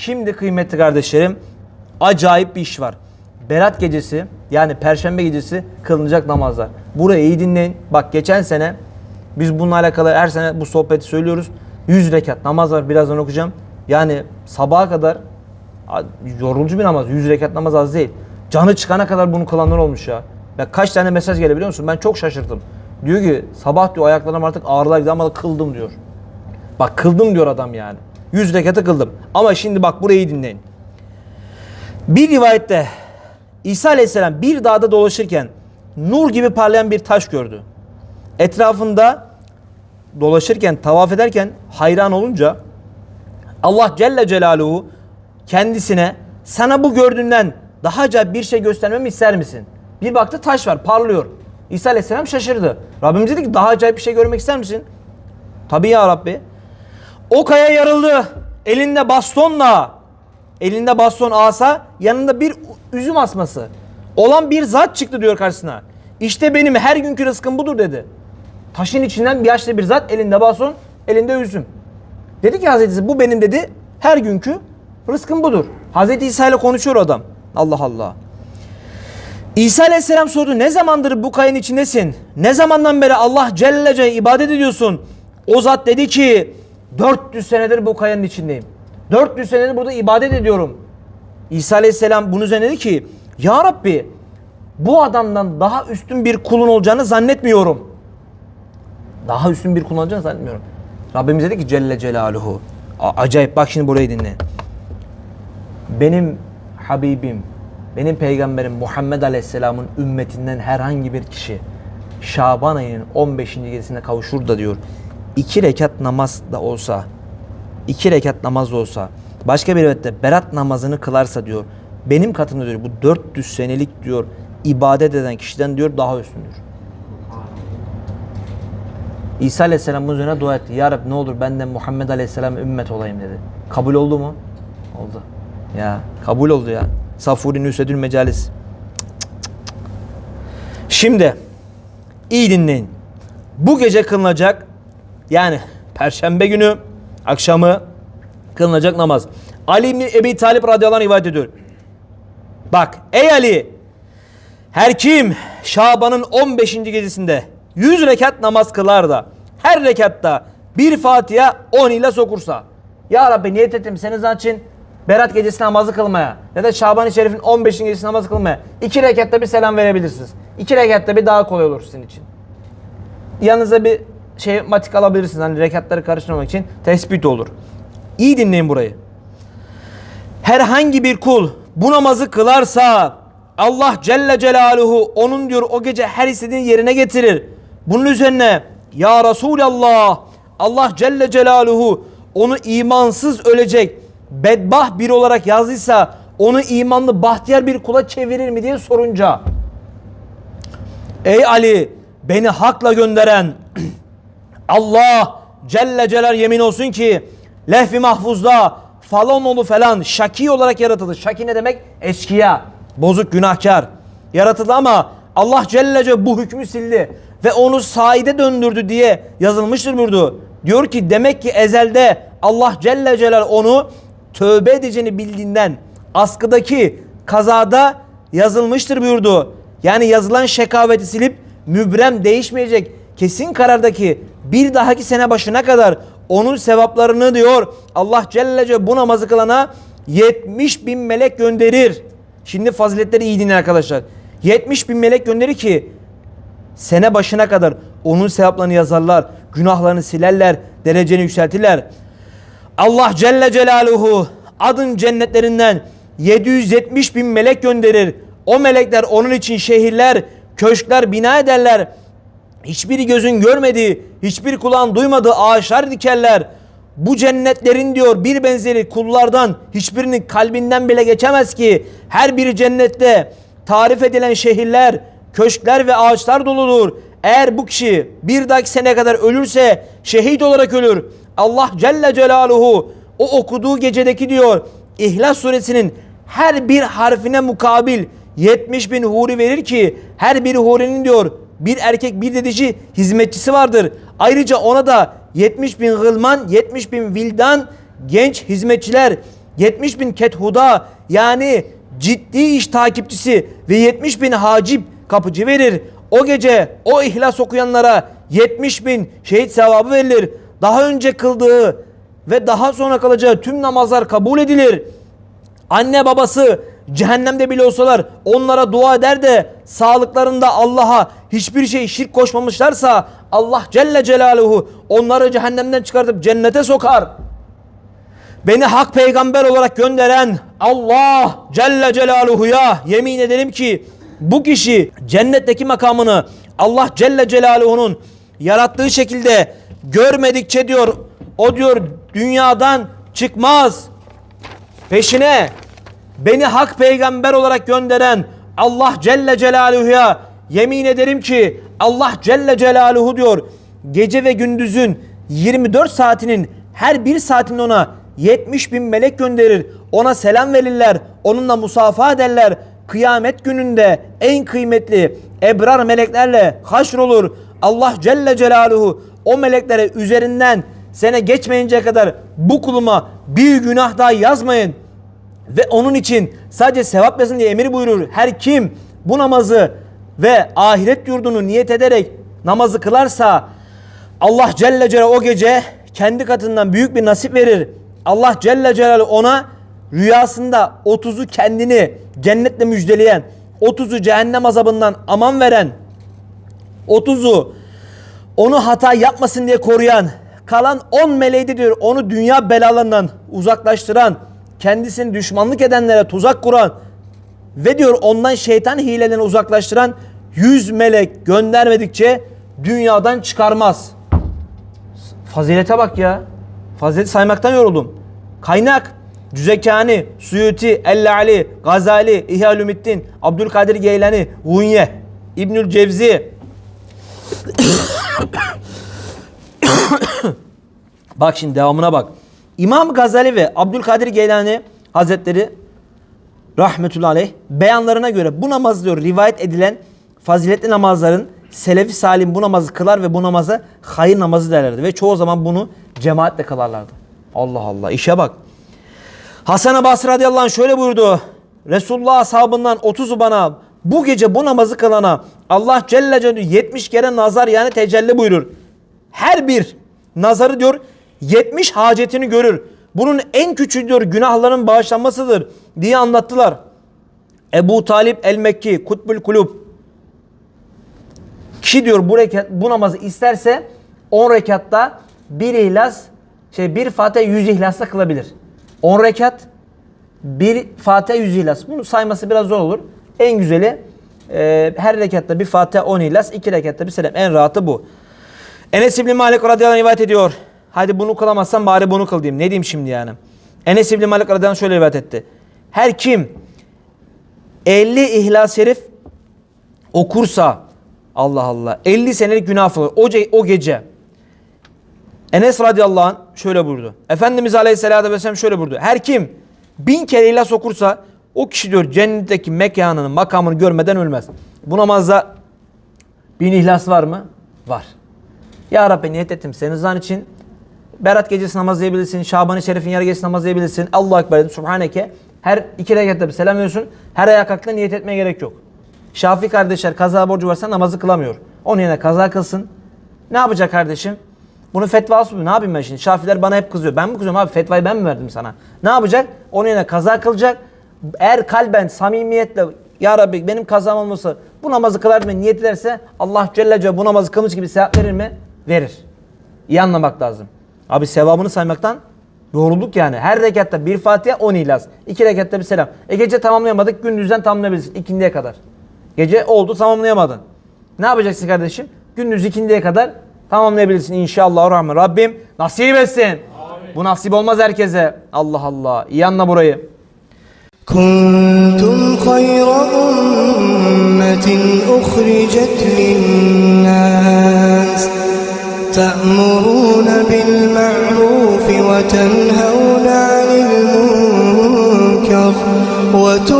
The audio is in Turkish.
Şimdi kıymetli kardeşlerim acayip bir iş var. Berat gecesi yani perşembe gecesi kılınacak namazlar. Burayı iyi dinleyin. Bak geçen sene biz bununla alakalı her sene bu sohbeti söylüyoruz. 100 rekat namaz var birazdan okuyacağım. Yani sabaha kadar yorucu bir namaz. 100 rekat namaz az değil. Canı çıkana kadar bunu kılanlar olmuş ya. Ya kaç tane mesaj geliyor biliyor musun? Ben çok şaşırdım. Diyor ki sabah diyor ayaklarım artık ağrılar gidiyor ama kıldım diyor. Bak kıldım diyor adam yani. 100 rekatı kıldım. Ama şimdi bak burayı dinleyin. Bir rivayette İsa Aleyhisselam bir dağda dolaşırken nur gibi parlayan bir taş gördü. Etrafında dolaşırken, tavaf ederken hayran olunca Allah Celle Celaluhu kendisine sana bu gördüğünden daha acayip bir şey göstermemi ister misin? Bir baktı taş var parlıyor. İsa Aleyhisselam şaşırdı. Rabbimiz dedi ki daha acayip bir şey görmek ister misin? Tabii ya Rabbi. O kaya yarıldı. Elinde bastonla, elinde baston asa, yanında bir üzüm asması. Olan bir zat çıktı diyor karşısına. İşte benim her günkü rızkım budur dedi. Taşın içinden bir yaşlı bir zat, elinde baston, elinde üzüm. Dedi ki Hazreti bu benim dedi her günkü rızkım budur. Hazreti İsa ile konuşuyor adam. Allah Allah. İsa Aleyhisselam sordu ne zamandır bu kayanın içindesin? Ne zamandan beri Allah Celle Celle ibadet ediyorsun? O zat dedi ki 400 senedir bu kayanın içindeyim. 400 senedir burada ibadet ediyorum. İsa Aleyhisselam bunun üzerine dedi ki Ya Rabbi bu adamdan daha üstün bir kulun olacağını zannetmiyorum. Daha üstün bir kulun olacağını zannetmiyorum. Rabbimiz dedi ki Celle Celaluhu. A- acayip bak şimdi burayı dinle. Benim Habibim, benim peygamberim Muhammed Aleyhisselam'ın ümmetinden herhangi bir kişi Şaban ayının 15. gecesine kavuşur da diyor. İki rekat namaz da olsa, iki rekat namaz da olsa, başka bir rivayette berat namazını kılarsa diyor. Benim katımda diyor bu 400 senelik diyor ibadet eden kişiden diyor daha üstündür. İsa Aleyhisselam bunun üzerine dua etti. Ya Rabbi ne olur benden Muhammed Aleyhisselam ümmet olayım dedi. Kabul oldu mu? Oldu. Ya kabul oldu ya. Safuri Nüsedül Mecalis. Şimdi iyi dinleyin. Bu gece kılınacak yani perşembe günü akşamı kılınacak namaz. Ali İbni Ebi Talip radıyallahu anh rivayet ediyor. Bak ey Ali her kim Şaban'ın 15. gecesinde 100 rekat namaz kılar da her rekatta bir Fatiha 10 ile sokursa Ya Rabbi niyet ettim senin için Berat gecesi namazı kılmaya ya da Şaban-ı Şerif'in 15. gecesi namazı kılmaya iki rekatta bir selam verebilirsiniz. İki rekatta bir daha kolay olur sizin için. Yanınıza bir şey matik alabilirsiniz. Hani rekatları karıştırmamak için tespit olur. İyi dinleyin burayı herhangi bir kul bu namazı kılarsa Allah Celle Celaluhu onun diyor o gece her istediğini yerine getirir. Bunun üzerine ya Resulallah Allah Celle Celaluhu onu imansız ölecek bedbah biri olarak yazdıysa onu imanlı bahtiyar bir kula çevirir mi diye sorunca Ey Ali beni hakla gönderen Allah Celle Celal yemin olsun ki lehvi mahfuzda falan oğlu falan şaki olarak yaratıldı. Şaki ne demek? Eşkıya, bozuk günahkar yaratıldı ama Allah Celle Celal bu hükmü sildi ve onu saide döndürdü diye yazılmıştır burada. Diyor ki demek ki ezelde Allah Celle Celal onu tövbe edeceğini bildiğinden askıdaki kazada yazılmıştır buyurdu. Yani yazılan şekaveti silip mübrem değişmeyecek kesin karardaki bir dahaki sene başına kadar onun sevaplarını diyor Allah Celle Celle bu namazı kılana 70 bin melek gönderir. Şimdi faziletleri iyi dinleyin arkadaşlar. 70 bin melek gönderir ki sene başına kadar onun sevaplarını yazarlar, günahlarını silerler, dereceni yükseltirler. Allah Celle Celaluhu adın cennetlerinden 770 bin melek gönderir. O melekler onun için şehirler, köşkler bina ederler. Hiçbir gözün görmediği, hiçbir kulağın duymadığı ağaçlar dikerler. Bu cennetlerin diyor bir benzeri kullardan hiçbirinin kalbinden bile geçemez ki. Her biri cennette tarif edilen şehirler, köşkler ve ağaçlar doludur. Eğer bu kişi bir dahaki sene kadar ölürse şehit olarak ölür. Allah Celle Celaluhu o okuduğu gecedeki diyor İhlas suresinin her bir harfine mukabil 70 bin huri verir ki her bir hurinin diyor bir erkek bir de dişi hizmetçisi vardır. Ayrıca ona da 70 bin gılman 70 bin vildan genç hizmetçiler 70 bin kethuda yani ciddi iş takipçisi ve 70 bin hacip kapıcı verir. O gece o ihlas okuyanlara 70 bin şehit sevabı verilir. Daha önce kıldığı ve daha sonra kalacağı tüm namazlar kabul edilir. Anne babası cehennemde bile olsalar onlara dua eder de sağlıklarında Allah'a hiçbir şey şirk koşmamışlarsa Allah Celle Celaluhu onları cehennemden çıkartıp cennete sokar. Beni hak peygamber olarak gönderen Allah Celle Celaluhu'ya yemin ederim ki bu kişi cennetteki makamını Allah Celle Celaluhu'nun yarattığı şekilde görmedikçe diyor o diyor dünyadan çıkmaz. Peşine beni hak peygamber olarak gönderen Allah Celle Celaluhu'ya yemin ederim ki Allah Celle Celaluhu diyor gece ve gündüzün 24 saatinin her bir saatinde ona 70 bin melek gönderir. Ona selam verirler. Onunla musafaha ederler. Kıyamet gününde en kıymetli ebrar meleklerle haşrolur. Allah Celle Celaluhu o meleklere üzerinden sene geçmeyinceye kadar bu kuluma bir günah daha yazmayın. Ve onun için sadece sevap yazın diye emir buyurur. Her kim bu namazı ve ahiret yurdunu niyet ederek namazı kılarsa Allah Celle Celaluhu o gece kendi katından büyük bir nasip verir. Allah Celle Celaluhu ona rüyasında 30'u kendini cennetle müjdeleyen, 30'u cehennem azabından aman veren, 30'u onu hata yapmasın diye koruyan, kalan 10 meleği diyor onu dünya belalarından uzaklaştıran, kendisini düşmanlık edenlere tuzak kuran ve diyor ondan şeytan hilelerini uzaklaştıran 100 melek göndermedikçe dünyadan çıkarmaz. Fazilete bak ya. Fazileti saymaktan yoruldum. Kaynak Cüzekani, Suyuti, Ellali, Gazali, İhya Ülümiddin, Abdülkadir Geylani, Gunye, İbnül Cevzi. bak şimdi devamına bak. İmam Gazali ve Abdülkadir Geylani Hazretleri rahmetullahi aleyh beyanlarına göre bu namaz diyor rivayet edilen faziletli namazların Selefi Salim bu namazı kılar ve bu namaza hayır namazı derlerdi. Ve çoğu zaman bunu cemaatle kılarlardı. Allah Allah işe bak. Hasan-ı Basri radıyallahu anh şöyle buyurdu. Resulullah ashabından 30'u bana bu gece bu namazı kılana Allah Celle Celaluhu 70 kere nazar yani tecelli buyurur. Her bir nazarı diyor 70 hacetini görür. Bunun en küçüğü diyor günahların bağışlanmasıdır diye anlattılar. Ebu Talip el-Mekki Kutbül Kulub Kişi diyor bu rekat, bu namazı isterse 10 rekatta bir ihlas şey bir Fatiha 100 ihlasla kılabilir. 10 rekat bir Fatiha 100 ihlas. Bunu sayması biraz zor olur. En güzeli e, her rekatta bir Fatiha 10 ihlas, iki rekatta bir selam. En rahatı bu. Enes İbni Malik radıyallahu anh rivayet ediyor. Hadi bunu kılamazsan bari bunu kıl diyeyim. Ne diyeyim şimdi yani? Enes İbni Malik radıyallahu şöyle rivayet etti. Her kim 50 İhlas-ı Şerif okursa Allah Allah 50 senelik günah affolur. O, o gece Enes radıyallahu anh şöyle buyurdu. Efendimiz aleyhissalatü vesselam şöyle buyurdu. Her kim bin kere ihlas okursa o kişi diyor cennetteki mekanını makamını görmeden ölmez. Bu namazda bin ihlas var mı? Var. Ya Rabbi niyet ettim senin için. Berat gecesi namaz diyebilirsin. Şaban-ı Şerif'in yarı gecesi namaz diyebilirsin. Allahu Ekber. Subhaneke. Her iki rekatta bir selam veriyorsun. Her ayağa kalktığında niyet etmeye gerek yok. Şafi kardeşler kaza borcu varsa namazı kılamıyor. Onun yerine kaza kılsın. Ne yapacak kardeşim? Bunun fetvası bu. Ne yapayım ben şimdi? Şafiler bana hep kızıyor. Ben mi kızıyorum abi? Fetvayı ben mi verdim sana? Ne yapacak? Onun yerine kaza kılacak. Eğer kalben, samimiyetle Ya Rabbi benim kazam olmasa bu namazı kılar mı niyet ederse Allah Celle Celle bu namazı kılmış gibi sevap verir mi? Verir. İyi anlamak lazım. Abi sevabını saymaktan yorulduk yani. Her rekatta bir Fatiha 10 ilas. iki rekatta bir selam. E gece tamamlayamadık gündüzden tamamlayabilirsin ikindiye kadar. Gece oldu tamamlayamadın. Ne yapacaksın kardeşim? Gündüz ikindiye kadar tamamlayabilirsin inşallah rahman. Rabbim nasip etsin. Bu nasip olmaz herkese. Allah Allah. İyi anla burayı. كنتم خير أمة أخرجت للناس تأمرون بالمعروف وتنهون عن المنكر بالله